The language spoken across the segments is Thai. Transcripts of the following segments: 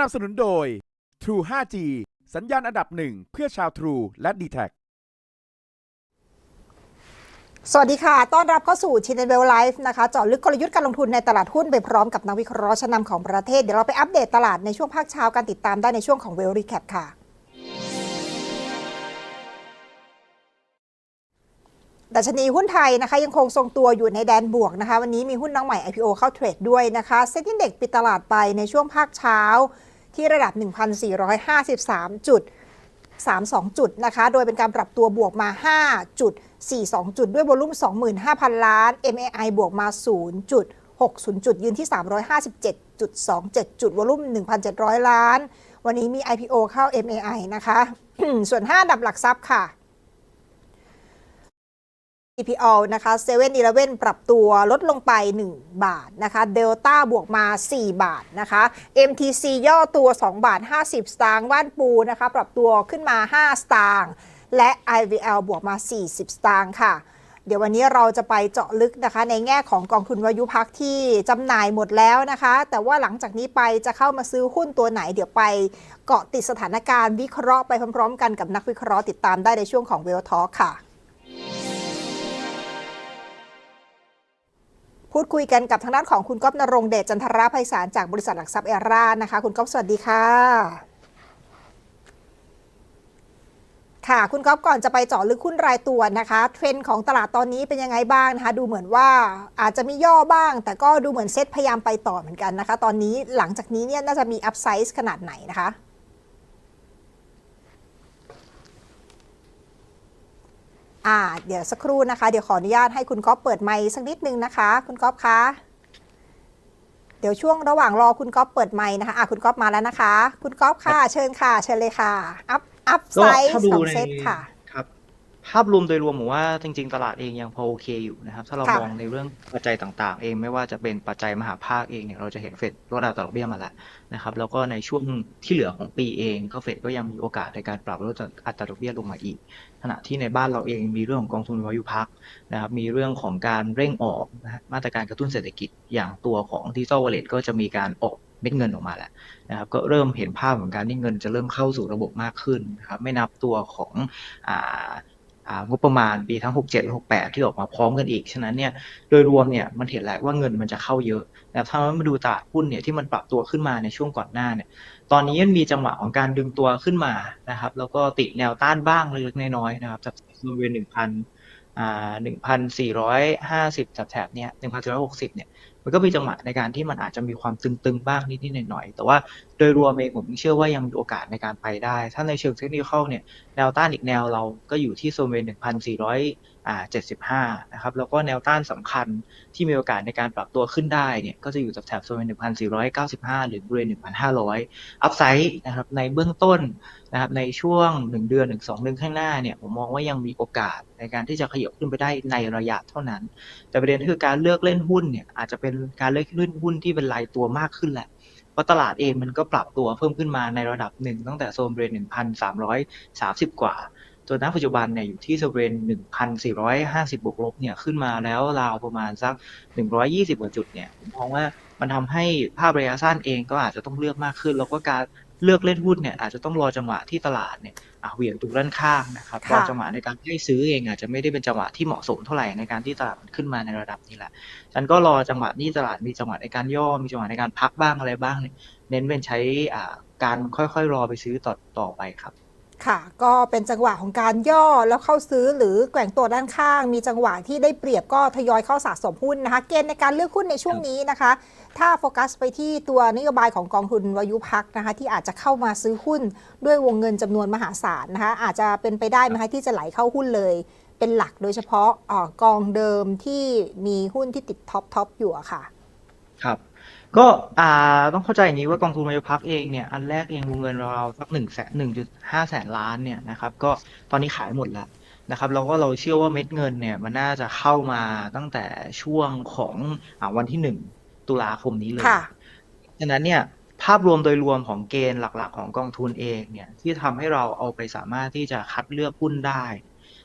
นับสนุนโดย True 5G สัญญาณอันดับหนึ่งเพื่อชาว True และ d t แทสวัสดีค่ะ ต้อนรับเข้าสู่ชินเวลไลฟ์นะคะเจาะลึกกลยุทธ์การลงทุนในตลาดหุ้นไปพร้อมกับนักวิเคราะห์ชั้นนำของประเทศ เดี๋ยวเราไปอัปเดตตลาดในช่วงภาคเช้าการติดตามได้ในช่วงของเวลรีแคปค่ะ ดัชนีหุ้นไทยนะคะยังคงทรงตัวอยู่ในแดนบวกนะคะ วันนี้มีหุ้นน้องใหม่ IPO เข้าเทรดด้วยนะคะเซ็นดิ้งเด็กปิดตลาดไปในช่วงภาคเช้า ที่ระดับ 1,453 จุด 32 จุดนะคะ โดยเป็นการปรับตัวบวกมา 5.42 จุด ด้วยวอลุ่ม 25,000 ล้าน MAI บวกมา 0.60 จุด ยืนที่ 357.27 จุดวอลุ่ม 1,700 ล้าน วันนี้มี IPO เข้า MAI นะคะ ส่วน 5 ดับหลักทรัพย์ค่ะ EPO นะคะ7 e เ e ่ e อปรับตัวลดลงไป 1 บาทนะคะ Delta บวกมา 4 บาทนะคะ MTC ย่อตัว 2 บาท 50 สตางค์ว่านปูนะคะ ปรับตัวขึ้นมา 5 สตางค์และ IVL บวกมา 40 สตางค์ค่ะ เดี๋ยววันนี้เราจะไปเจาะลึกนะคะ ในแง่ของกองทุนวายุพักที่จำหน่ายหมดแล้วนะคะ แต่ว่าหลังจากนี้ไปจะเข้ามาซื้อหุ้นตัวไหน เดี๋ยวไปเกาะติดสถานการณ์วิเคราะห์ไปพร้อมๆ กันกับนักวิเคราะห์ติดตามได้ในช่วงของเวลทอค่ะ พูดคุยกันกับทางด้านของคุณก๊อฟนรงเดชจันทราภัยสารจากบริษัทหลักทรัพย์เอรานะคะ คุณก๊อฟสวัสดีค่ะ ค่ะคุณก๊อฟก่อนจะไปเจาะลึกหุ้นรายตัวนะคะ เทรนด์ของตลาดตอนนี้เป็นยังไงบ้างนะคะ ดูเหมือนว่าอาจจะมีย่อบ้าง แต่ก็ดูเหมือนเซ็ตพยายามไปต่อเหมือนกันนะคะ ตอนนี้หลังจากนี้เนี่ยน่าจะมีอัพไซส์ขนาดไหนนะคะ อ่าเดี๋ยวสักครู่นะคะ เดี๋ยวขออนุญาตให้คุณก๊อฟเปิดไมค์สักนิดนึงนะคะ คุณก๊อฟคะเดี๋ยวช่วงระหว่างรอคุณก๊อฟเปิดไมค์นะคะอะคุณก๊อฟมาแล้วนะคะ คุณก๊อฟค่ะ เชิญค่ะ เชิญเลยค่ะ อัพอัพไซก็ส์ถ้าดูสองในเซตค่ะครับ ภาพรวมโดยรวมผมว่าจริง ๆ ตลาดเองยังพอโอเคอยู่นะครับ ถ้าเราค่ะ มองในเรื่องปัจจัยต่างๆ เองไม่ว่าจะเป็นปัจจัยมหาภาคเองเนี่ยเราจะเห็นเฟดลดอัตราดอกเบี้ยมาแล้วนะครับ แล้วก็ในช่วงที่เหลือของปีเองก็เฟดก็ยังมีโอกาสในการปรับลดอัตราดอกเบี้ยลงมาอีก ขณะที่ในบ้านเราเองมีเรื่องของกองทุนวายุพักนะครับมีเรื่องของการเร่งออกนะฮะมาตรการกระตุ้นเศรษฐกิจอย่างตัวของดิจิตอลวอลเล็ตก็จะมีการออกเม็ดเงินออกมาแล้ว นะครับก็เริ่มเห็นภาพของการที่เงินจะเริ่มเข้าสู่ระบบมากขึ้นนะครับไม่นับตัวของอ่าอ่า งบประมาณปีทั้ง 67และ68 ที่ออกมาพร้อมกันอีก ฉะนั้นเนี่ยโดยรวมเนี่ยมันเห็นแหละว่าเงินมันจะเข้าเยอะแต่ถ้าเรามาดูตลาดหุ้นเนี่ยที่มันปรับตัวขึ้นมาในช่วงก่อนหน้าเนี่ยตอนนี้มันมีจังหวะของการดึงตัวขึ้นมานะครับแล้วก็ติดแนวต้านบ้างเล็กๆน้อยๆนะครับจากบริเวณหนึ่งพันอ่าหนึ่งพันสี่ร้อยห้าสิบแถบๆเนี้ยหนึ่งพันสี่ร้อยหกสิบเนี่ย มันก็มีจังหวะในการที่มันอาจจะมีความตึงๆบ้างนิดๆหน่อยๆแต่ว่าโดยรวมเองผมเชื่อว่ายังมีโอกาสในการไปได้ ถ้าในเชิงเทคนิคเนี่ยแนวต้านอีกแนวเราก็อยู่ที่โซนเวนหนึ่งพันสี่ร้อย อ่าเจ็ดสิบห้านะครับ แล้วก็แนวต้านสำคัญที่มีโอกาสในการปรับตัวขึ้นได้เนี่ย ก็จะอยู่แถบโซนเวนหนึ่งพันสี่ร้อยเก้าสิบห้าหรือบริเวณหนึ่งพันห้าร้อยอัพไซด์นะครับ ในเบื้องต้นนะครับ ในช่วงหนึ่งเดือนหนึ่งสองเดือนข้างหน้าเนี่ย ผมมองว่ายังมีโอกาสในการที่จะขยับขึ้นไปได้ในระยะเท่านั้น แต่ประเด็นคือการเลือกเล่นหุ้นเนี่ย อาจจะเป็นการเลือกเล่นหุ้นที่เป็นรายตัวมากขึ้นแหละเพราะตลาดเองมันก็ปรับตัวเพิ่มขึ้นมาในระดับหนึ่งตั้งแต่โซนบริเวณหนึ่งพันสามร้อยสามสิบกว่า จนณปัจจุบันเนี่ยอยู่ที่โซนบริเวณหนึ่งพันสี่ร้อยห้าสิบบวกลบเนี่ยขึ้นมาแล้วราวประมาณสักหนึ่งร้อยยี่สิบกว่าจุดเนี่ยผมมองว่ามันทำให้ภาพระยะสั้นเองก็อาจจะต้องเลือกมากขึ้น แล้วก็การเลือกเล่นหุ้นเนี่ยอาจจะต้องรอจังหวะที่ตลาดเนี่ยอะเหวี่ยงตัวด้านข้างนะครับค่ะรอจังหวะในการให้ซื้อเองอาจจะไม่ได้เป็นจังหวะที่เหมาะสมเท่าไหร่ในการที่ตลาดมันขึ้นมาในระดับนี้แหละฉันก็รอจังหวะนี้ตลาดมีจังหวะในการย่อมีจังหวะในการพักบ้างอะไรบ้างเนี่ยเน้นเป็นใช้อ่าการค่อยๆรอไปซื้อต่อต่อไปครับ ค่ะ ก็เป็นจังหวะของการย่อแล้วเข้าซื้อหรือแกว่งตัวด้านข้าง มีจังหวะที่ได้เปรียบก็ทยอยเข้าสะสมหุ้นนะคะ เกณฑ์ในการเลือกหุ้นในช่วงนี้นะคะ ถ้าโฟกัสไปที่ตัวนโยบายของกองทุนวายุพักนะคะที่อาจจะเข้ามาซื้อหุ้นด้วยวงเงินจำนวนมหาศาลนะคะอาจจะเป็นไปได้ไหมคะที่จะไหลเข้าหุ้นเลย เป็นหลักโดยเฉพาะเอ่อกองเดิมที่มีหุ้นที่ติดท็อปท็อปอยู่อะค่ะ ครับ ก็อ่าต้องเข้าใจอย่างนี้ว่ากองทุนมายพักเองเนี่ยอันแรกเองวงเงินเราสักหนึ่งแสนหนึ่งจุดห้าแสนล้านเนี่ยนะครับก็ตอนนี้ขายหมดแล้วนะครับแล้วก็เราเชื่อว่าเม็ดเงินเนี่ยมันน่าจะเข้ามาตั้งแต่ช่วงของอ่าวันที่หนึ่งตุลาคมนี้เลยค่ะฉะนั้นเนี่ยภาพรวมโดยรวมของเกณฑ์หลัก ๆ ของกองทุนเองเนี่ยที่ทำให้เราเอาไปสามารถที่จะคัดเลือกหุ้นได้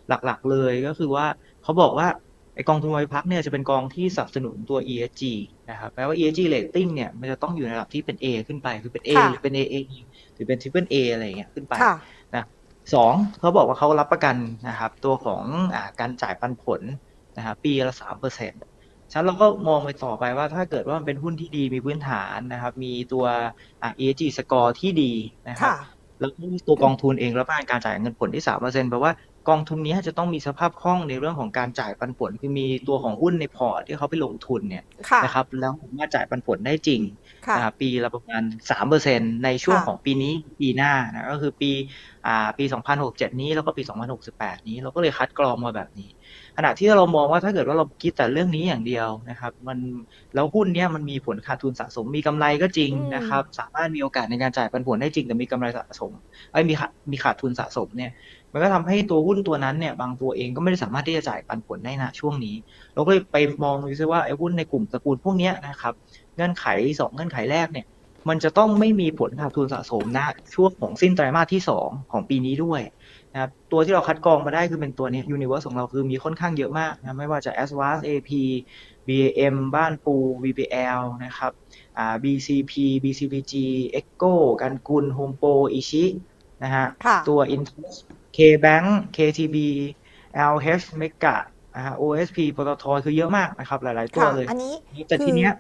หลักๆเลยก็คือว่าเขาบอกว่า ไอกองทุนวัยพักเนี่ยจะเป็นกองที่สนับสนุนตัว ESG นะครับแปลว่า ESG rating เนี่ยมันจะต้องอยู่ในระดับที่เป็น A ขึ้นไป คือเป็น A ค่ะหรือเป็น AA หรือเป็น Triple A อะไรอย่างเงี้ยขึ้นไปค่ะสองเขาบอกว่าเขารับประกันนะครับ ตัวของอาการจ่ายปันผลนะครับปีละสามเปอร์เซ็นต์ฉะนั้นเราก็มองไปต่อไปว่าถ้าเกิดว่ามันเป็นหุ้นที่ดีมีพื้นฐานนะครับ มีตัวอ่า ESG score ที่ดีนะครับค่ะแล้วก็ตัวกองทุนเองรับประกันการจ่ายเงินผลที่สามเปอร์เซ็นต์แปลว่า กองทุนนี้จะต้องมีสภาพคล่องในเรื่องของการจ่ายปันผลคือมีตัวของหุ้นในพอร์ตที่เขาไปลงทุนเนี่ยค่ะนะครับแล้วสามารถจ่ายปันผลได้จริงค่ะนะครับปีละประมาณสามเปอร์เซ็นในช่วงค่ะของปีนี้ปีหน้านะก็คือปีอ่าปี 2067 นี้แล้วก็ปี 2068 นี้เราก็เลยคัดกรองมาแบบนี้ ขณะที่เรามองว่าถ้าเกิดว่าเราคิดแต่เรื่องนี้อย่างเดียวนะครับมันแล้วหุ้นเนี้ยมันมีผลขาดทุนสะสมมีกำไรก็จริงอืมนะครับสามารถมีโอกาสในการจ่ายปันผลได้จริงแต่มีกำไรสะสมไอ้ยมีขาดมีขาดทุนสะสมเนี่ย มันก็ทำให้ตัวหุ้นตัวนั้นเนี่ยบางตัวเองก็ไม่ได้สามารถที่จะจ่ายปันผลได้นะช่วงนี้ เราก็เลยไปมองดูซิว่าไอ้หุ้นในกลุ่มตระกูลพวกเนี้ยนะครับเงื่อนไขสองเงื่อนไขแรกเนี่ยมันจะต้องไม่มีผลขาดทุนสะสมนะช่วงของสิ้นไตรมาสที่ 2 ของปีนี้ด้วยนะครับตัวที่เราคัดกรองมาได้คือเป็นตัวเนี้ย Universe ของเราคือมีค่อนข้างเยอะมากนะไม่ว่าจะ a s v a s AP BAM บ้านปู VPL นะครับอ่า BCP BCPG Echo กันกุล Home Pro อิชินะฮะค่ะตัว Intus KBank KTB LH Mega นะฮะ OSP ปตทคือเยอะมากนะครับ หลาย ๆ ตัวค่ะเลยอันนี้แต่ทีเนี้ย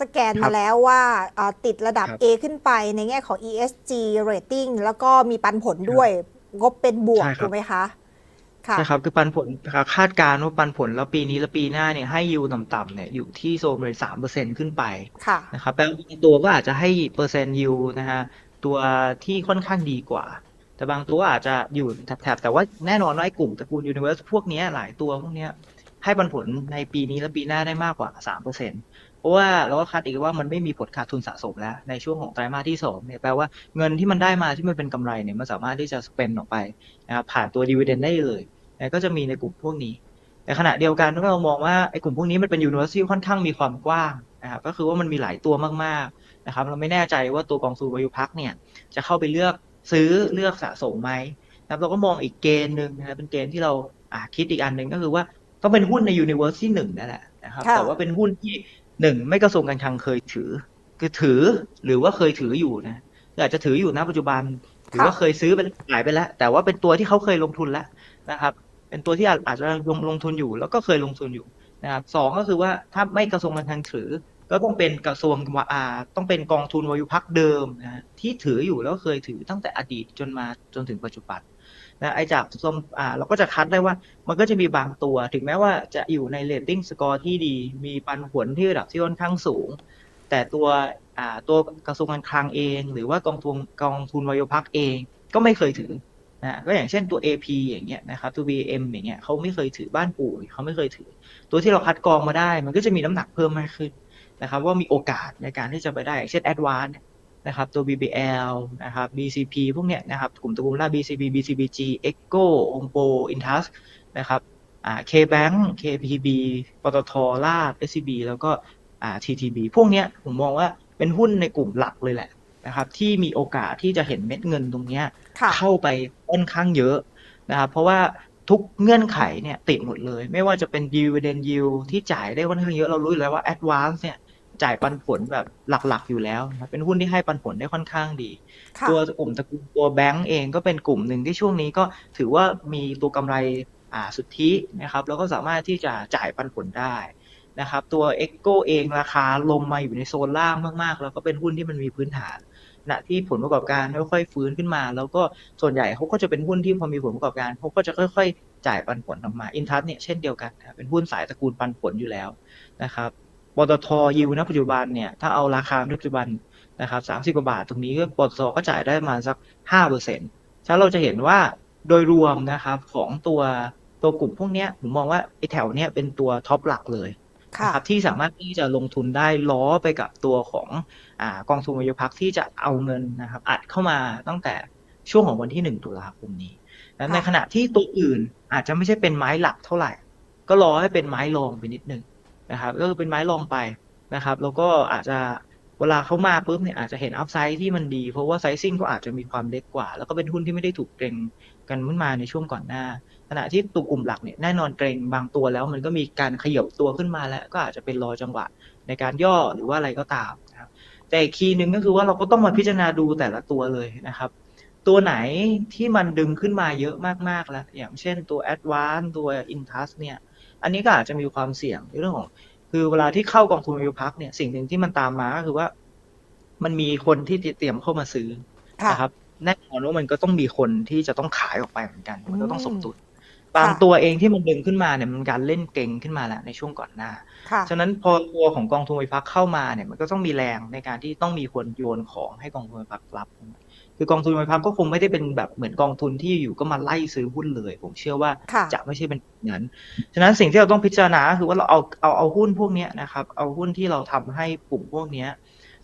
สแกนครัมาบแล้วว่าอ่าติดระดับครับ A ขึ้นไปในแง่ของ ESG rating แล้วก็มีปันผลด้วย งบเป็นบวกใช่ครับถูกไหมคะค่ะใช่ครับ คือปันผลคาดการณ์ว่าปันผลแล้วปีนี้และปีหน้าเนี่ยให้ยิวต่ำๆเนี่ยอยู่ที่โซนบริสามเปอร์เซ็นขึ้นไปค่ะนะครับแปลว่าบางตัวก็อาจจะให้เปอร์เซ็นต์ยิวนะฮะตัวที่ค่อนข้างดีกว่า แต่บางตัวอาจจะอยู่แถบๆแต่ว่าแน่นอนว่าไอ้กลุ่มตระกูลยูนิเวอร์สพวกนี้หลายตัวพวกนี้ให้ปันผลในปีนี้และปีหน้าได้มากกว่าสามเพราะว่าเราก็คัดอีกว่ามันไม่มีผลขาดทุนสะสมแล้ว ในช่วงของไตรมาสที่สองเนี่ยแปลว่าเงินที่มันได้มาที่มันเป็นกำไรเนี่ยมันสามารถที่จะสเปนออกไปนะครับผ่านตัวดีเวเดนได้เลยก็จะมีในกลุ่มพวกนี้แต่ขณะเดียวกันถ้าเรามองว่าไอ้กลุ่มพวกนี้มันเป็นยูนิเวอร์ซิตี้ค่อนข้างมีความกว้างนะครับก็คือว่ามันมีหลายตัวมากๆนะครับเราไม่แน่ใจว่าตัวกองทุนวายุพักเนี่ยจะเข้าไปเลือก ซื้อเลือกสะสมไหมนะครับเราก็มองอีกเกณฑ์หนึ่งนะครับเป็นเกณฑ์ที่เราอ่าคิดอีกอันหนึ่งก็คือว่าต้องเป็นหุ้นในยูนิเวอร์ซิตี้หนึ่งนั่นแหละนะครับค่ะแต่ว่าเป็นหุ้นที่หนึ่งไม่กระทรวงการคลังเคยถือ คือถือหรือว่าเคยถืออยู่นะหรืออาจจะถืออยู่ณปัจจุบันหรือว่าเคยซื้อไปขายไปแล้ว แต่ว่าเป็นตัวที่เขาเคยลงทุนแล้วนะครับ เป็นตัวที่อาจอาจจะลงลงทุนอยู่ แล้วก็เคยลงทุนอยู่นะครับสองก็คือว่าถ้าไม่กระทรวงการคลังถือ ก็ต้องเป็นกระทรวงวาอ่าต้องเป็นกองทุนวายุพักเดิมนะที่ถืออยู่แล้วเคยถือตั้งแต่อดีตจนมาจนถึงปัจจุบันนะไอจากส่วนอ่าเราก็จะคัดได้ว่ามันก็จะมีบางตัว ถึงแม้ว่าจะอยู่ในเรตติ้งสกอร์ที่ดี มีปันผลที่ระดับที่ค่อนข้างสูง แต่ตัวอ่าตัวกระทรวงการคลังเอง หรือว่ากองทุนกองทุนวายุพักเองก็ไม่เคยถือนะก็อย่างเช่นตัว AP อย่างเงี้ยนะครับตัว VM อย่างเงี้ยเขาไม่เคยถือบ้านปู่เขาไม่เคยถือ ตัวที่เราคัดกรองมาได้ มันก็จะมีน้ำหนักเพิ่มมากขึ้น นะครับว่ามีโอกาสในการที่จะไปได้อย่างเช่น Advance นะครับตัว BBL นะครับ BCP พวกเนี้ยนะครับกลุ่มตระกูลล่า BCP BCBG Echo Ompo Intas นะครับอ่า KBank KPB ปตทลาบ SCB แล้วก็อ่า TTB พวกเนี้ยผมมองว่าเป็นหุ้นในกลุ่มหลักเลยแหละนะครับที่มีโอกาสที่จะเห็นเม็ดเงินตรงเนี้ยค่ะเข้าไปค่อนข้างเยอะนะครับเพราะว่าทุกเงื่อนไขเนี่ยติดหมดเลย ไม่ว่าจะเป็น dividend yield ที่จ่ายได้ค่อนข้างเยอะเรารู้อยู่แล้วว่า advance เนี่ย จ่ายปันผลแบบหลักๆอยู่แล้วนะครับเป็นหุ้นที่ให้ปันผลได้ค่อนข้างดีค่ะตัวกลุ่มตระกูลตัวแบงก์เองก็เป็นกลุ่มหนึ่งที่ช่วงนี้ก็ถือว่ามีตัวกำไรอ่าสุทธินะครับแล้วก็สามารถที่จะจ่ายปันผลได้นะครับตัว e c o เองราคาลงมาอยู่ในโซนล่างมากๆ แล้วก็เป็นหุ้นที่มันมีพื้นฐานณที่ผลประกอบการค่อยๆฟื้นขึ้นมา แล้วก็ส่วนใหญ่เขาก็จะเป็นหุ้นที่พอมีผลประกอบการเขาก็จะค่อย ๆ จ่ายปันผลออกมาอินทัสเนี่ยเช่นเดียวกันนะครับเป็นหุ้นสายตระกูลปันผลอยู่แล้วนะครับ ปตทยิวณปัจจุบันเนี่ยถ้าเอาราคาณปัจจุบันนะครับสามสิบกว่าบาทตรงนี้ก็ปตทก็จ่ายได้ประมาณสักห้าเปอร์เซ็นต์ฉะนั้นเราจะเห็นว่าโดยรวมนะครับของตัวตัวกลุ่มพวกเนี้ยผมมองว่าไอ้แถวเนี้ยเป็นตัวท็อปหลักเลยค่ะนะครับที่สามารถที่จะลงทุนได้ล้อไปกับตัวของอ่ากองทุนวายุพักที่จะเอาเงินนะครับอัดเข้ามาตั้งแต่ช่วงของวันที่หนึ่งตุลาคมนี้และค่ะในขณะที่ตัวอื่นอาจจะไม่ใช่เป็นไม้หลักเท่าไหร่ ก็รอให้เป็นไม้รองไปนิดนึง นะครับก็คือเป็นไม้รองไปนะครับ แล้วก็อาจจะเวลาเขามาปุ๊บเนี่ยอาจจะเห็นอัพไซด์ที่มันดี เพราะว่าไซซิ่งก็อาจจะมีความเล็กกว่า แล้วก็เป็นหุ้นที่ไม่ได้ถูกเกรงกันขึ้นมาในช่วงก่อนหน้า ขณะที่ตัวกลุ่มหลักเนี่ยแน่นอนเกรงบางตัวแล้วมันก็มีการขยับตัวขึ้นมาแล้ว ก็อาจจะเป็นรอจังหวะในการย่อหรือว่าอะไรก็ตามนะครับแต่อีกคีย์หนึ่งก็คือว่าเราก็ต้องมาพิจารณาดูแต่ละตัวเลยนะครับ ตัวไหนที่มันดึงขึ้นมาเยอะมากๆแล้ว อย่างเช่นตัว a d v a n c e ตัว Intus เนี่ย อันนี้ก็อาจจะมีความเสี่ยงในเรื่องของ คือเวลาที่เข้ากองทุนวิวพักเนี่ยสิ่งหนึ่งที่มันตามมาก็คือว่า มันมีคนที่เตรียมเข้ามาซื้อค่ะนะครับแน่นอนว่ามันก็ต้องมีคนที่จะต้องขายออกไปเหมือนกัน มันก็ต้องสมดุลค่ะบางตัวเองที่มันดึงขึ้นมาเนี่ยมันการเล่นเก่งขึ้นมาแล้วในช่วงก่อนหน้าค่ะฉะนั้นพอตัวของกองทุนไฟพักเข้ามาเนี่ยมันก็ต้องมีแรงในการที่ต้องมีคนโยนของให้กองทุนไฟพักรับ คือกองทุนไฟพักก็คงไม่ได้เป็นแบบเหมือนกองทุนที่อยู่ก็มาไล่ซื้อหุ้นเลย ผมเชื่อว่าค่ะจะไม่ใช่เป็นแบบนั้นฉะนั้นสิ่งที่เราต้องพิจารณาคือว่าเราเอาเอาเอาหุ้นพวกเนี้ยนะครับ เอาหุ้นที่เราทำให้กลุ่มพวกเนี้ย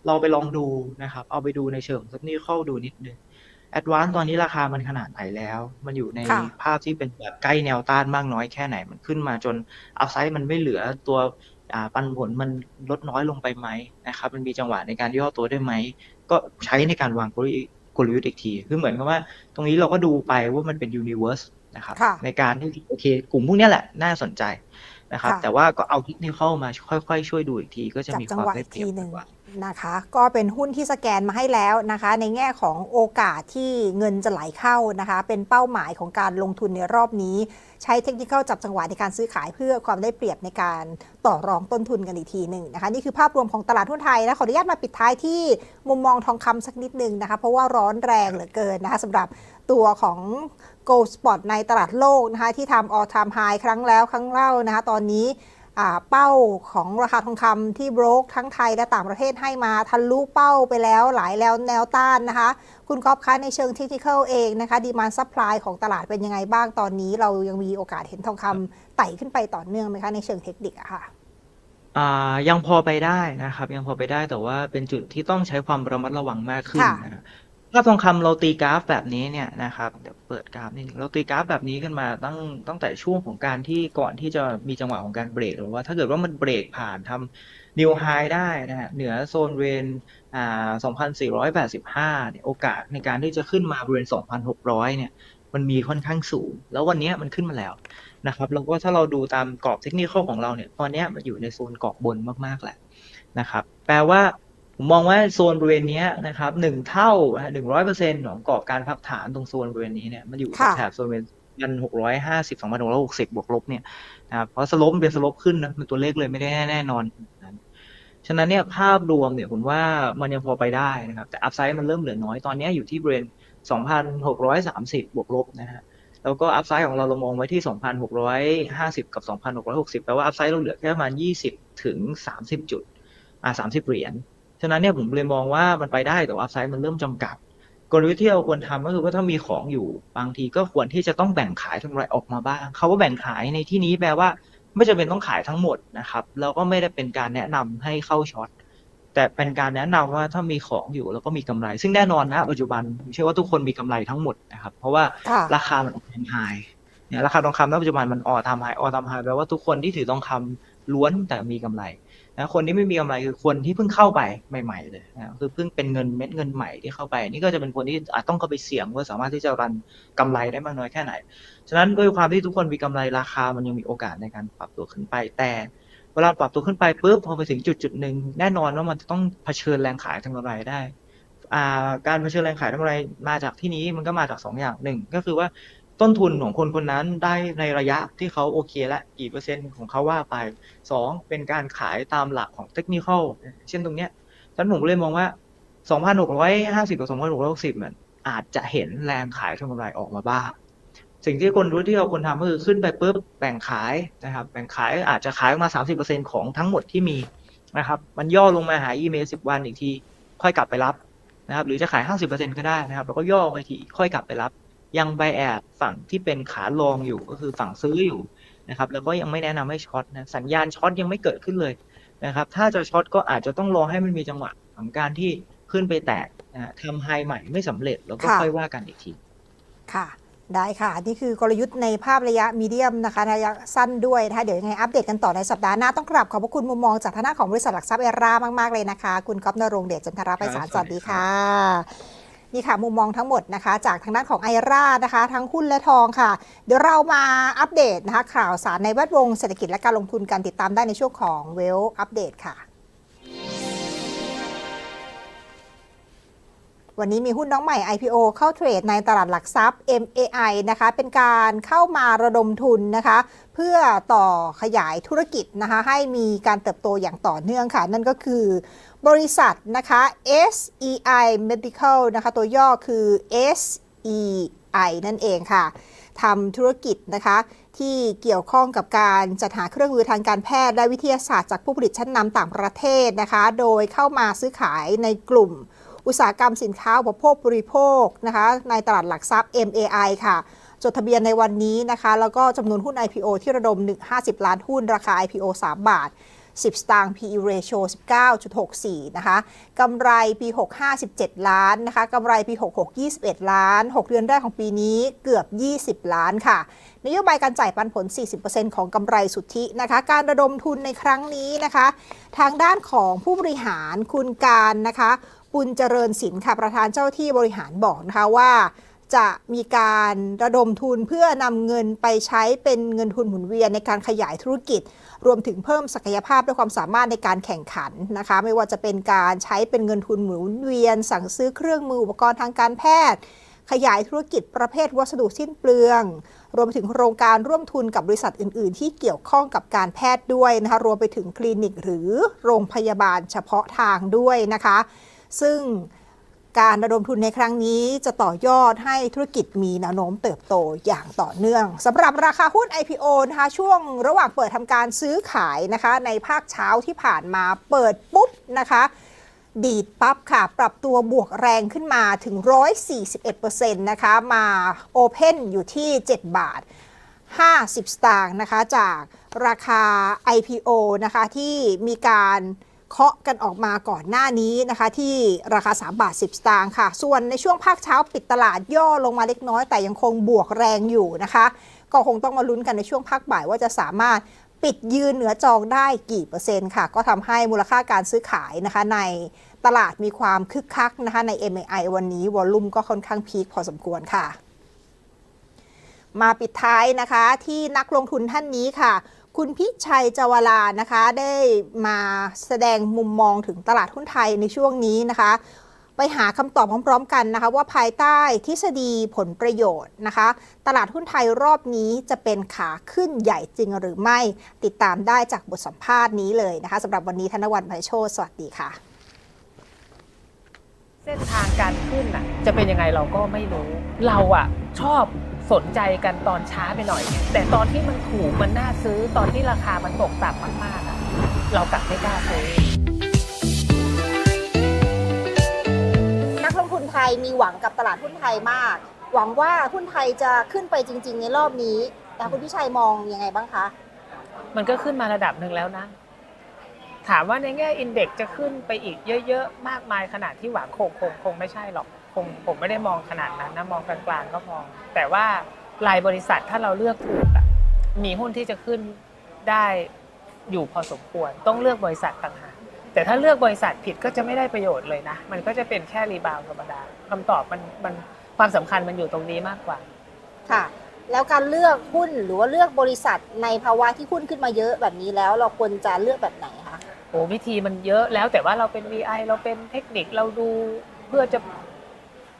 เราไปลองดูนะครับ เอาไปดูในเชิงเทคนิคเข้าดูนิดนึงแอดวานตอนนี้ราคามันขนาดไหนแล้ว มันอยู่ในค่ะภาพที่เป็นแบบใกล้แนวต้านมากน้อยแค่ไหน มันขึ้นมาจนอัพไซด์มันไม่เหลือตัวอ่าปันผลมันลดน้อยลงไปไหมนะครับ มันมีจังหวะในการย่อตัวได้ไหม ก็ใช้ในการวาง กลยุทธ์กลยุทธ์อีกที คือเหมือนกับว่า ตรงนี้เราก็ดูไปว่ามันเป็นยูนิเวอร์สนะครับค่ะในการที่โอเค กลุ่มพวกเนี้ยแหละน่าสนใจนะครับค่ะแต่ว่าก็เอาเทคนิคเข้ามาค่อยๆ ช่วยดูอีกที ก็จะจับมีจัคงวามหวะได้อีกเปรีทียบหนึ่งกว่า นะคะก็เป็นหุ้นที่สแกนมาให้แล้วนะคะ ในแง่ของโอกาสที่เงินจะไหลเข้านะคะ เป็นเป้าหมายของการลงทุนในรอบนี้ ใช้เทคนิคจับจังหวะในการซื้อขายเพื่อความได้เปรียบในการต่อรองต้นทุนกันอีกทีหนึ่งนะคะ นี่คือภาพรวมของตลาดหุ้นไทยนะขออนุญาตมาปิดท้ายที่มุมมองทองคำสักนิดนึงนะคะ เพราะว่าร้อนแรงเหลือเกินนะคะสำหรับตัวของ Gold Spot ในตลาดโลกนะคะที่ทำ all time high ครั้งแล้วครั้งเล่านะคะตอนนี้ เป้าของราคาทองคำที่โบรกทั้งไทยและต่างประเทศให้มาทะลุเป้าไปแล้วหลายแล้วแนวต้านนะคะ คุณก๊อฟคะในเชิงเทคนิคเองนะคะดีมานซัพพลายของตลาดเป็นยังไงบ้างตอนนี้ เรายังมีโอกาสเห็นทองคำไต่ขึ้นไปต่อเนื่องไหมคะในเชิงเทคนิคอะค่ะอ่ายังพอไปได้นะครับ ยังพอไปได้แต่ว่าเป็นจุดที่ต้องใช้ความระมัดระวังมากขึ้นค่ะนะครับ ถ้าทองคำเราตีกราฟแบบนี้เนี่ยนะครับเดี๋ยวเปิดกราฟนิดนึงเราตีกราฟแบบนี้ขึ้นมาตั้งตั้งแต่ช่วงของการที่ก่อนที่จะมีจังหวะของการเบรกหรือว่าถ้าเกิดว่ามันเบรกผ่านทำนิวไฮได้นะฮะเหนือโซนเรนอ่า2,485เนี่ยโอกาสในการที่จะขึ้นมาบริเวณ 2,600 เนี่ยมันมีค่อนข้างสูง แล้ววันนี้มันขึ้นมาแล้วนะครับแล้วก็ถ้าเราดูตามกรอบเทคนิคของเราเนี่ยตอนนี้มันอยู่ในโซนกรอบบนมากๆแหละนะครับแปลว่า ผมมองว่าโซนบริเวณเนี้ยนะครับหนึ่งเท่าหนึ่งร้อยเปอร์เซ็นต์ของกรอบการพักฐานตรงโซนบริเวณนี้เนี่ยมันอยู่ค่ะแถบโซนเป็นพันหกร้อยห้าสิบสองพันหกร้อยหกสิบบวกลบเนี่ยนะครับเพราะสโลปมันเป็นสโลปขึ้นนะเป็นตัวเลขเลยไม่ได้แน่นอนนั้นฉะนั้นเนี่ยภาพรวมเนี่ยผมว่ามันยังพอไปได้นะครับ แต่อัพไซด์มันเริ่มเหลือน้อยตอนเนี้ยอยู่ที่บริเวณสองพันหกร้อยสามสิบบวกลบนะฮะแล้วก็อัพไซด์ของเราเรามองไว้ที่ 2,650 กับ 2,660 แปลว่าอัพไซด์เราเหลือแค่ประมาณ 20 ถึง 30 จุด อ่า 30 เหรียญ ฉะนั้นเนี่ยผมเลยมองว่ามันไปได้แต่ว่าอัพไซด์มันเริ่มจำกัด กลยุทธ์ที่เราควรทำก็คือว่าถ้ามีของอยู่บางทีก็ควรที่จะต้องแบ่งขายกำไรออกมาบ้างเขาว่าแบ่งขายในที่นี้แปลว่า ไม่จำเป็นต้องขายทั้งหมดนะครับแล้วก็ไม่ได้เป็นการแนะนำให้เข้าช็อตแต่เป็นการแนะนำว่าถ้ามีของอยู่แล้วก็มีกำไร ซึ่งแน่นอนนะปัจจุบันผมเชื่อว่าทุกคนมีกำไรทั้งหมดนะครับ เพราะว่าค่ะราคามันออทามไฮเนี่ยราคาทองคำณปัจจุบันมันออทามไฮออทามไฮแปลว่าทุกคนที่ถือทองคำล้วนแต่มีกำไร นะคนที่ไม่มีกำไรคือคนที่เพิ่งเข้าไปใหม่ ๆ เลยนะคือเพิ่งเป็นเงินเม็ดเงินใหม่ที่เข้าไป นี่ก็จะเป็นคนที่อาจต้องเข้าไปเสี่ยงว่าสามารถที่จะรันกำไรได้มากน้อยแค่ไหน ฉะนั้นด้วยความที่ทุกคนมีกำไรราคามันยังมีโอกาสในการปรับตัวขึ้นไปแต่เวลาปรับตัวขึ้นไปปุ๊บพอไปถึงจุดจุดหนึ่งแน่นอนว่ามันจะต้องเผชิญแรงขายทางกำไรได้การเผชิญแรงขายทางกำไรมาจากที่นี้มันก็มาจากสองอย่างหนึ่งก็คือว่า ต้นทุนของคนคนนั้นได้ในระยะที่เขาโอเคและกี่เปอร์เซ็นต์ของเขาว่าไปสองเป็นการขายตามหลักของเทคนิคอลเช่นตรงเนี้ยฉันผมเลยมองว่า 2,650 กับ 2,660มันอาจจะเห็นแรงขายทางกำไรออกมาบ้าง สิ่งที่คนรู้ที่เราควรทำก็คือขึ้นไปปุ๊บแบ่งขายนะครับ แบ่งขายอาจจะขายออกมา 30%ของทั้งหมดที่มีนะครับ มันย่อลงมาหาอีเมล10 วันอีกที ค่อยกลับไปรับนะครับ หรือจะขาย 50%ก็ได้นะครับ แล้วก็ย่อไปทีค่อยกลับไปรับ ยังไบแอดฝั่งที่เป็นขาลองอยู่ก็คือฝั่งซื้ออยู่นะครับแล้วก็ยังไม่แนะนำให้ช็อตนะสัญญาณช็อตยังไม่เกิดขึ้นเลยนะครับถ้าจะช็อตก็อาจจะต้องรอให้มันมีจังหวะของการที่ขึ้นไปแตกนะฮะทำไฮใหม่ไม่สำเร็จแล้วก็ค่ะค่อยว่ากันอีกที ค่ะ ได้ค่ะ นี่คือกลยุทธ์ในภาพระยะมีเดียมนะคะระยะสั้นด้วยนะคะเดี๋ยวยังไงอัปเดตกันต่อในสัปดาห์หน้าต้องกราบขอบพระคุณมุมมองจากทางด้านของบริษัทหลักทรัพย์เอร่ามาก ๆ เลยนะคะ คุณก๊อฟนรงค์เดชจันทราไพศาลครับสวัสดีสวัสดีครัค่ะ นี่ค่ะมุมมองทั้งหมดนะคะ จากทางด้านของไอร่านะคะ ทั้งหุ้นและทองค่ะ เดี๋ยวเรามาอัปเดตนะคะข่าวสารในแวดวงเศรษฐกิจและการลงทุนกันติดตามได้ในช่วงของเวลอัปเดตค่ะ วันนี้มีหุ้นน้องใหม่ IPO เข้าเทรดในตลาดหลักทรัพย์ MAI นะคะ เป็นการเข้ามาระดมทุนนะคะ เพื่อต่อขยายธุรกิจนะคะ ให้มีการเติบโตอย่างต่อเนื่องค่ะ นั่นก็คือบริษัทนะคะ SEI Medical นะคะ ตัวย่อคือ SEI นั่นเองค่ะทำธุรกิจนะคะที่เกี่ยวข้องกับการจัดหาเครื่องมือทางการแพทย์และวิทยาศาสตร์จากผู้ผลิตชั้นนำต่างประเทศนะคะ โดยเข้ามาซื้อขายในกลุ่ม อุตสาหกรรมสินค้าอุปโภคบริโภคนะคะในตลาดหลักทรัพย์ MAI ค่ะ จดทะเบียนในวันนี้นะคะ แล้วก็จำนวนหุ้น IPO ที่ระดม 150 ล้านหุ้น ราคา IPO 3 บาท 10 สตางค์ PE ratio 19.64 นะคะกำไรปี 65 17 ล้านนะคะกำไรปี 66 21 ล้าน 6 เดือนแรกของปีนี้เกือบ 20 ล้านค่ะ นโยบายการจ่ายปันผล 40%ของกำไรสุทธินะคะ การระดมทุนในครั้งนี้นะคะ ทางด้านของผู้บริหารคุณการนะคะ ปุญเจริญศิลป์ค่ะประธานเจ้าที่บริหารบอกนะคะว่าจะมีการระดมทุนเพื่อนำเงินไปใช้เป็นเงินทุนหมุนเวียนในการขยายธุรกิจ รวมถึงเพิ่มศักยภาพและความสามารถในการแข่งขันนะคะ ไม่ว่าจะเป็นการใช้เป็นเงินทุนหมุนเวียน สั่งซื้อเครื่องมืออุปกรณ์ทางการแพทย์ ขยายธุรกิจประเภทวัสดุสิ้นเปลือง รวมถึงโครงการร่วมทุนกับบริษัทอื่น ๆ ที่เกี่ยวข้องกับการแพทย์ด้วยนะคะรวมไปถึงคลินิกหรือโรงพยาบาลเฉพาะทางด้วยนะคะ ซึ่งการระดมทุนในครั้งนี้จะต่อยอดให้ธุรกิจมีแนวโน้มเติบโตอย่างต่อเนื่องสำหรับราคาหุ้น IPO นะคะช่วงระหว่างเปิดทำการซื้อขายนะคะ ในภาคเช้าที่ผ่านมาเปิดปุ๊บนะคะดีดปั๊บค่ะ ปรับตัวบวกแรงขึ้นมาถึง 141%นะคะมาโอเพนอยู่ที่ 7 บาท 50 สตางค์นะคะจากราคา IPO นะคะที่มีการ เคาะกันออกมาก่อนหน้านี้นะคะ ที่ราคา 3 บาท 10 สตางค์ค่ะ ส่วนในช่วงภาคเช้าปิดตลาดย่อลงมาเล็กน้อย แต่ยังคงบวกแรงอยู่นะคะ ก็คงต้องมาลุ้นกันในช่วงภาคบ่ายว่าจะสามารถปิดยืนเหนือจองได้กี่เปอร์เซ็นต์ค่ะ ก็ทำให้มูลค่าการซื้อขายนะคะ ในตลาดมีความคึกคักนะคะใน MAI วันนี้วอลลุ่มก็ค่อนข้างพีคพอสมควรค่ะ มาปิดท้ายนะคะที่นักลงทุนท่านนี้ค่ะ คุณพิชัยจวลานะคะ ได้มาแสดงมุมมองถึงตลาดหุ้นไทยในช่วงนี้นะคะ ไปหาคำตอบพร้อมๆกันนะคะ ว่าภายใต้ทฤษฎีผลประโยชน์นะคะ ตลาดหุ้นไทยรอบนี้จะเป็นขาขึ้นใหญ่จริงหรือไม่ติดตามได้จากบทสัมภาษณ์นี้เลยนะคะสำหรับวันนี้ธนวันไพโชติสวัสดีค่ะ เส้นทางการขึ้นน่ะจะเป็นยังไงเราก็ไม่รู้ เราอะชอบ สนใจกันตอนช้าไปหน่อย แต่ตอนที่มันถูกมันน่าซื้อตอนที่ราคามันตกต่ำมากๆอะเรากลับไม่กล้าซื้อ นักลงทุนไทยมีหวังกับตลาดหุ้นไทยมาก หวังว่าหุ้นไทยจะขึ้นไปจริง ๆ ในรอบนี้ แต่คุณพิชัยมองยังไงบ้างคะ มันก็ขึ้นมาระดับหนึ่งแล้วนะ ถามว่าในแง่อินเด็กซ์จะขึ้นไปอีกเยอะ ๆ มากมายขนาดที่หวังคงคงคงไม่ใช่หรอกค งผมไม่ได้มองขนาดนั้นนะมองกลางๆก็พอแต่ว่ารายบริษัทถ้าเราเลือกถูกอะมีหุ้นที่จะขึ้นได้อยู่พอสมควร ต้องเลือกบริษัทต่างหากแต่ถ้าเลือกบริษัทผิดก็จะไม่ได้ประโยชน์เลยนะ มันก็จะเป็นแค่รีบาวด์ธรรมดาคำตอบมันมันความสำคัญมันอยู่ตรงนี้มากกว่าค่ะ แล้วการเลือกหุ้นหรือว่าเลือกบริษัทในภาวะที่หุ้นขึ้นมาเยอะแบบนี้แล้วเราควรจะเลือกแบบไหนคะโอ้วิธีมันเยอะแล้วแต่ว่าเราเป็น VI เราเป็นเทคนิคเราดูเพื่อจะ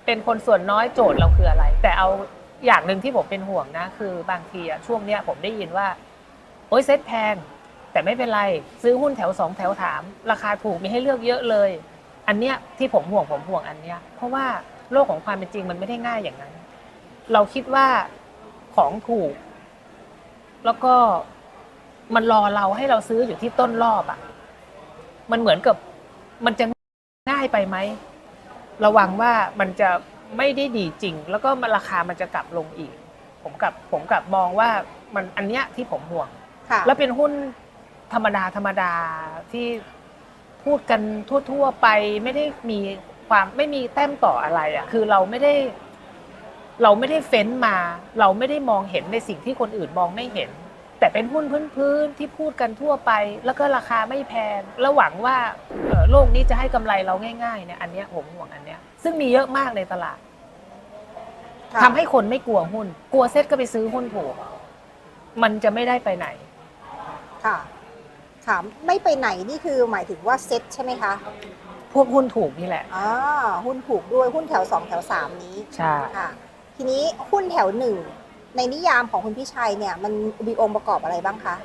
เป็นคนส่วนน้อยโจทย์เราคืออะไร แต่เอาอย่างหนึ่งที่ผมเป็นห่วงนะ คือบางทีอะช่วงเนี้ยผมได้ยินว่า โอ้ยเซ็ตแพง แต่ไม่เป็นไร ซื้อหุ้นแถวสองแถวถาม ราคาถูกมีให้เลือกเยอะเลย อันเนี้ยที่ผมห่วงผมห่วงอันเนี้ย เพราะว่าโลกของความเป็นจริงมันไม่ได้ง่ายอย่างนั้น เราคิดว่าของถูก แล้วก็มันรอเราให้เราซื้ออยู่ที่ต้นรอบอะมันเหมือนกับมันจะง่ายไปไหม ระวังว่ามันจะไม่ได้ดีจริง แล้วก็มันราคามันจะกลับลงอีก ผมกลับผมกลับมองว่ามันอันเนี้ยที่ผมห่วง ค่ะแล้วเป็นหุ้นธรรมดาธรรมดาที่พูดกันทั่ว ๆ ไปไม่ได้มีความไม่มีแต้มต่ออะไรอะคือเราไม่ได้ เราไม่ได้เฟ้นมา เราไม่ได้มองเห็นในสิ่งที่คนอื่นมองไม่เห็น แต่เป็นหุ้นพื้นๆที่พูดกันทั่วไป แล้วก็ราคาไม่แพงแล้วหวังว่าเอ่อโลกนี้จะให้กำไรเราง่ายๆเนี่ยอันเนี้ยผมห่วงอันเนี้ยซึ่งมีเยอะมากในตลาดค่ะทำให้คนไม่กลัวหุ้น กลัวเซ็ตก็ไปซื้อหุ้นถูกมันจะไม่ได้ไปไหน ค่ะค่ะไม่ไปไหนนี่คือหมายถึงว่าเซ็ตใช่ไหมคะพวกหุ้นถูกนี่แหละอ่าหุ้นถูกด้วยหุ้นแถว2แถว3นี้ใช่ค่ะ ทีนี้หุ้นแถวหนึ่ง ในนิยามของคุณพี่ชัยเนี่ยมันมีองค์ประกอบอะไรบ้างคะ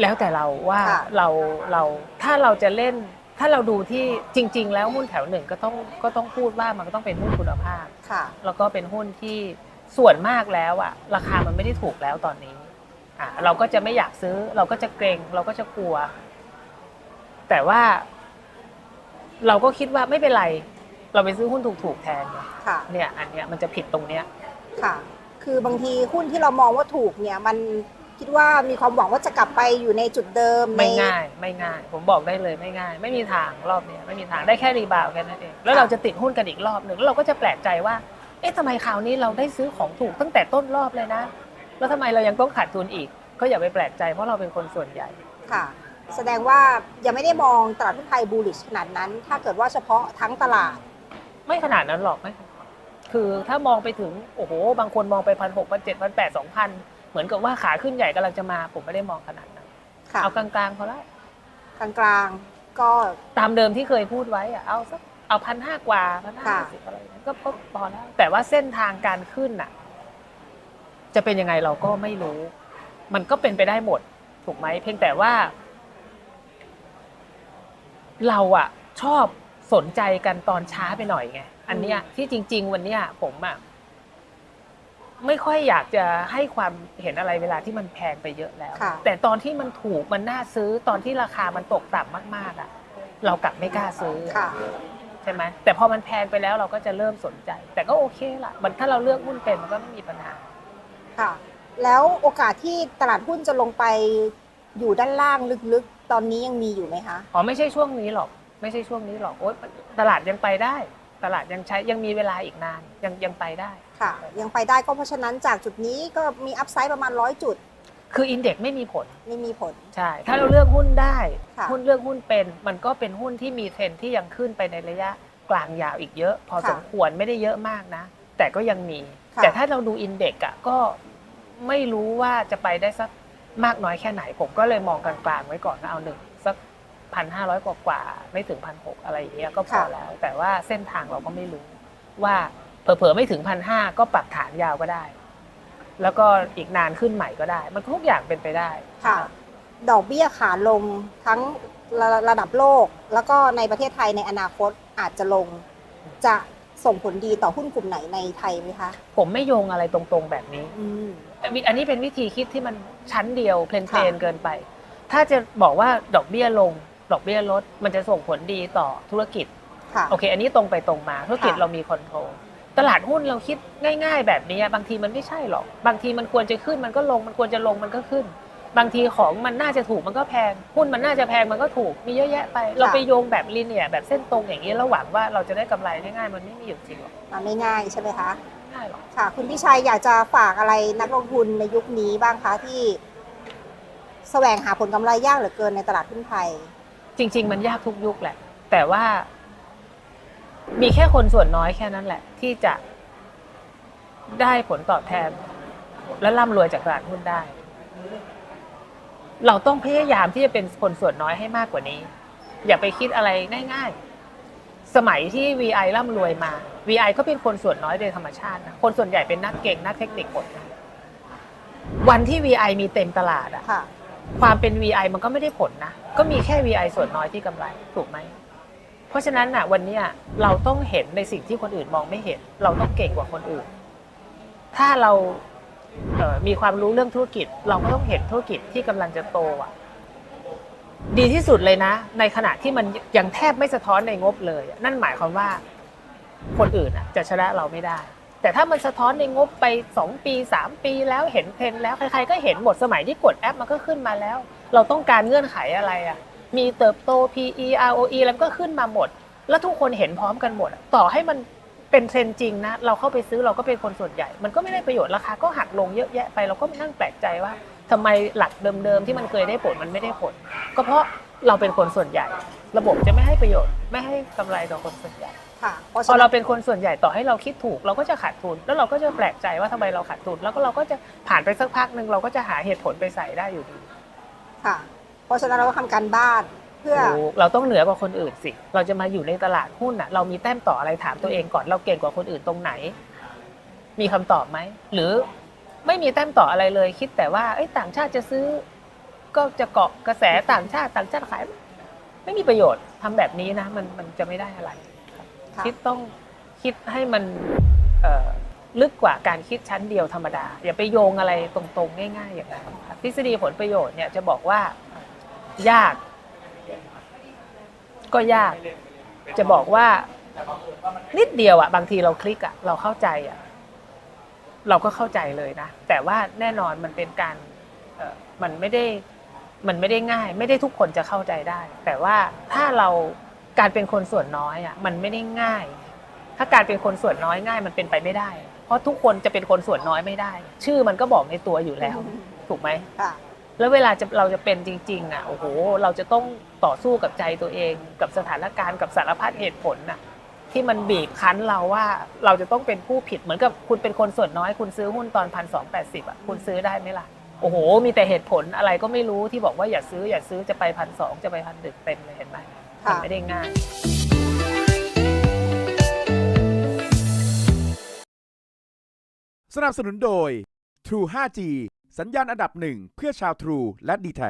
แล้วแต่เราว่าค่ะ เราเราถ้าเราจะเล่น ถ้าเราดูที่จริง ๆ แล้วหุ้นแถวหนึ่งก็ต้องก็ต้องพูดว่ามันก็ต้องเป็นหุ้นคุณภาพ ค่ะ แล้วก็เป็นหุ้นที่ส่วนมากแล้วอะราคามันไม่ได้ถูกแล้วตอนนี้อะเราก็จะไม่อยากซื้อ เราก็จะเกรงเราก็จะกลัว แต่ว่า เราก็คิดว่าไม่เป็นไร เราไปซื้อหุ้นถูกๆแทนไงค่ะเนี่ย อันเนี้ยมันจะผิดตรงเนี้ย ค่ะ คือบางทีหุ้นที่เรามองว่าถูกเนี่ยมันคิดว่ามีความหวังว่าจะกลับไปอยู่ในจุดเดิมไม่ในง่ายไม่ง่าย ผมบอกได้เลยไม่ง่าย ไม่มีทางรอบเนี้ยไม่มีทางได้แค่รีบาวด์แค่นั้นเองแล้วค่ะเราจะติดหุ้นกันอีกรอบหนึ่งแล้วเราก็จะแปลกใจว่า เอ๊ะทำไมคราวนี้เราได้ซื้อของถูกตั้งแต่ต้นรอบเลยนะ แล้วทำไมเรายังต้องขาดทุนอีก ก็อย่าไปแปลกใจเพราะเราเป็นคนส่วนใหญ่ค่ะ แสดงว่ายังไม่ได้มองตลาดหุ้นไทยบูลลิชขนาดนั้น ถ้าเกิดว่าเฉพาะทั้งตลาด ไม่ขนาดนั้นหรอกไม่ คือถ้ามองไปถึงโอ้โหบางคนมองไปพันหกพันเจ็ดพันแปดสองพันเหมือนกับว่าขาขึ้นใหญ่กำลังจะมา ผมไม่ได้มองขนาดนั้นค่ะเอากลางๆพอละกลางๆ ก็ตามเดิมที่เคยพูดไว้อะเอาสักเอาพันห้ากว่าพันห้าค่ะสิบอะไรอย่างเงี้ยก็ก็พอแล้วแต่ว่าเส้นทางการขึ้นน่ะ จะเป็นยังไงเราก็ไม่รู้ มันก็เป็นไปได้หมด ถูกไหมเพียงแต่ว่า เราอะชอบสนใจกันตอนช้าไปหน่อยไง อันเนี้ยที่จริง ๆ วันเนี้ยผมอะไม่ค่อยอยากจะให้ความเห็นอะไรเวลาที่มันแพงไปเยอะแล้ว ค่ะ แต่ตอนที่มันถูกมันน่าซื้อตอนที่ราคามันตกต่ำมากๆอะเรากลับไม่กล้าซื้อ ค่ะ ใช่ไหมแต่พอมันแพงไปแล้วเราก็จะเริ่มสนใจ แต่ก็โอเคละมันถ้าเราเลือกหุ้นเป็นมันก็ไม่มีปัญหา ค่ะ แล้วโอกาสที่ตลาดหุ้นจะลงไปอยู่ด้านล่างลึกๆ ตอนนี้ยังมีอยู่ไหมคะ อ๋อไม่ใช่ช่วงนี้หรอก ไม่ใช่ช่วงนี้หรอกโอ๊ยตลาดยังไปได้ ตลาดยังใช้ยังมีเวลาอีกนานยังยังไปได้ ค่ะ ยังไปได้ก็เพราะฉะนั้นจากจุดนี้ก็มีอัพไซด์ประมาณร้อยจุด คืออินเด็กซ์ไม่มีผลไม่มีผล ใช่ ถ้าเราเลือกหุ้นได้ ค่ะ หุ้นเลือกหุ้นเป็น มันก็เป็นหุ้นที่มีเทรนด์ที่ยังขึ้นไปในระยะกลางยาวอีกเยอะ พอค่ะสมควรไม่ได้เยอะมากนะ แต่ก็ยังมี ค่ะ แต่ถ้าเราดูอินเด็กซ์อะก็ไม่รู้ว่าจะไปได้สักมากน้อยแค่ไหน ผมก็เลยมองกลางๆไว้ก่อนนะเอาหนึ่งสัก พันห้าร้อยกว่าๆไม่ถึงพันหกอะไรอย่างเงี้ยก็พอแล้ว แต่ว่าเส้นทางเราก็ไม่รู้ ว่าเผลอๆไม่ถึงพันห้าก็ปรับฐานยาวก็ได้ แล้วก็อีกนานขึ้นใหม่ก็ได้ มันทุกอย่างเป็นไปได้ค่ะ ดอกเบี้ยขาลงทั้งระระดับโลก แล้วก็ในประเทศไทยในอนาคตอาจจะลง จะส่งผลดีต่อหุ้นกลุ่มไหนในไทยไหมคะ ผมไม่โยงอะไรตรงๆแบบนี้อืมอันนี้เป็นวิธีคิดที่มันชั้นเดียวเพลนค่ะๆเกินไป ถ้าจะบอกว่าดอกเบี้ยลง ดอกเบี้ยลด มันจะส่งผลดีต่อธุรกิจ ค่ะ โอเค อันนี้ตรงไปตรงมา ธุรกิจค่ะ เรามีคอนโทรล ตลาดหุ้นเราคิดง่าย ๆ แบบนี้บางทีมันไม่ใช่หรอก บางทีมันควรจะขึ้นมันก็ลง มันควรจะลงมันก็ขึ้น บางทีของมันน่าจะถูกมันก็แพง หุ้นมันน่าจะแพงมันก็ถูก มีเยอะแยะไป เราไปโยงแบบลิเนียร์แบบเส้นตรงอย่างนี้แล้วหวังว่าเราจะได้กำไรง่ายๆ มันไม่มีอยู่จริงหรอกมันไม่ง่ายใช่ไหมคะ ไม่ง่ายหรอก ค่ะ คุณพี่ชัยอยากจะฝากอะไรนักลงทุนในยุคนี้บ้างคะที่ แสวงหาผลกำไรยากเหลือเกินในตลาดหุ้นไทย จริง ๆ มันยากทุกยุคแหละ แต่ว่า มีแค่คนส่วนน้อยแค่นั้นแหละ ที่จะได้ผลตอบแทน และร่ำรวยจากตลาดหุ้นได้ เราต้องพยายามที่จะเป็นคนส่วนน้อยให้มากกว่านี้ อย่าไปคิดอะไรง่าย ๆ สมัยที่ VI ร่ำรวยมา VI ก็เป็นคนส่วนน้อยโดยธรรมชาตินะคนส่วนใหญ่เป็นนักเก่งนักเทคนิคหมดนะวันที่ VI มีเต็มตลาดอะ ความเป็น VI มันก็ไม่ได้ผลนะ ก็มีแค่ VI ส่วนน้อยที่กำไรถูกไหม เพราะฉะนั้นน่ะวันนี้เราต้องเห็นในสิ่งที่คนอื่นมองไม่เห็น เราต้องเก่งกว่าคนอื่น ถ้าเรามีความรู้เรื่องธุรกิจ เราก็ต้องเห็นธุรกิจที่กำลังจะโตอะดีที่สุดเลยนะ ในขณะที่มันยังแทบไม่สะท้อนในงบเลย นั่นหมายความว่าคนอื่นจะชนะเราไม่ได้ แต่ถ้ามันสะท้อนในงบไป 2 ปี 3 ปีแล้วเห็นเทรนแล้ว ใครๆก็เห็นหมดสมัยที่กดแอปมันก็ขึ้นมาแล้ว เราต้องการเงื่อนไขอะไรอะ มีเติบโต PE ROE แล้วก็ขึ้นมาหมด แล้วทุกคนเห็นพร้อมกันหมด ต่อให้มันเป็นเทรนจริงนะ เราเข้าไปซื้อเราก็เป็นคนส่วนใหญ่ มันก็ไม่ได้ประโยชน์ราคาก็หักลงเยอะแยะไปเราก็นั่งแปลกใจว่าทำไมหลักเดิมๆที่มันเคยได้ผลมันไม่ได้ผล ก็เพราะเราเป็นคนส่วนใหญ่ ระบบจะไม่ให้ประโยชน์ ไม่ให้กำไรต่อคนส่วนใหญ่ ค่ะเพราะพฉะอนั้เรานเป็นคนส่วนใหญ่ต่อให้เราคิดถูก เราก็จะขาดทุน แล้วเราก็จะแปลกใจว่าทำไมเราขาดทุน แล้วก็เราก็จะผ่านไปสักพักหนึ่งเราก็จะหาเหตุผลไปใส่ได้อยู่ดีค่ะ เพราะฉะนั้นเราก็ทำการบ้านเพื่อ ถูกเราต้องเหนือกว่าคนอื่นสิ เราจะมาอยู่ในตลาดหุ้นอะ เรามีแต้มต่ออะไรถามตัวเองก่อนเราเก่งกว่าคนอื่นตรงไหน มีคำตอบไหมหรือไม่มีแต้มต่ออะไรเลย คิดแต่ว่าเอ้ยต่างชาติจะซื้อ ก็จะเกาะกระแสต่างชาติต่างชาติขาย ไม่มีประโยชน์ทำแบบนี้นะมันมันจะไม่ได้อะไร ค่ะคิดต้องคิดให้มันเอ่อลึกกว่าการคิดชั้นเดียวธรรมดา อย่าไปโยงอะไรตรงๆ ง่ายๆ อย่างนั้นครับทฤษฎีผลประโยชน์เนี่ยจะบอกว่า ยาก ก็ยาก จะบอกว่า นิดเดียวอะบางทีเราคลิกอะเราเข้าใจอะเราก็เข้าใจเลยนะ แต่ว่าแน่นอนมันเป็นการเอ่อมันไม่ได้มันไม่ได้ง่าย ไม่ได้ทุกคนจะเข้าใจได้ แต่ว่าถ้าเรา การเป็นคนส่วนน้อยอะมันไม่ได้ง่าย ถ้าการเป็นคนส่วนน้อยง่ายมันเป็นไปไม่ได้ เพราะทุกคนจะเป็นคนส่วนน้อยไม่ได้ ชื่อมันก็บอกในตัวอยู่แล้ว ถูกไหมค่ะแล้วเวลาจะเราจะเป็นจริง ๆ อะโอ้โห เราจะต้องต่อสู้กับใจตัวเอง กับสถานการณ์กับสารพัดเหตุผลน่ะที่มันบีบคั้นเราว่าเราจะต้องเป็นผู้ผิดเหมือนกับคุณเป็นคนส่วนน้อย คุณซื้อหุ้นตอนพันสองแปดสิบอะคุณซื้อได้ไหมล่ะโอ้โห มีแต่เหตุผลอะไรก็ไม่รู้ที่บอกว่าอย่าซื้ออย่าซื้อจะไปพันสองจะไปพันดึกเต็มเลยเห็นไหม มันค่ะไม่ได้ง่ายสนับสนุนโดย True 5G สัญญาณอันดับหนึ่งเพื่อชาว True และ d t แท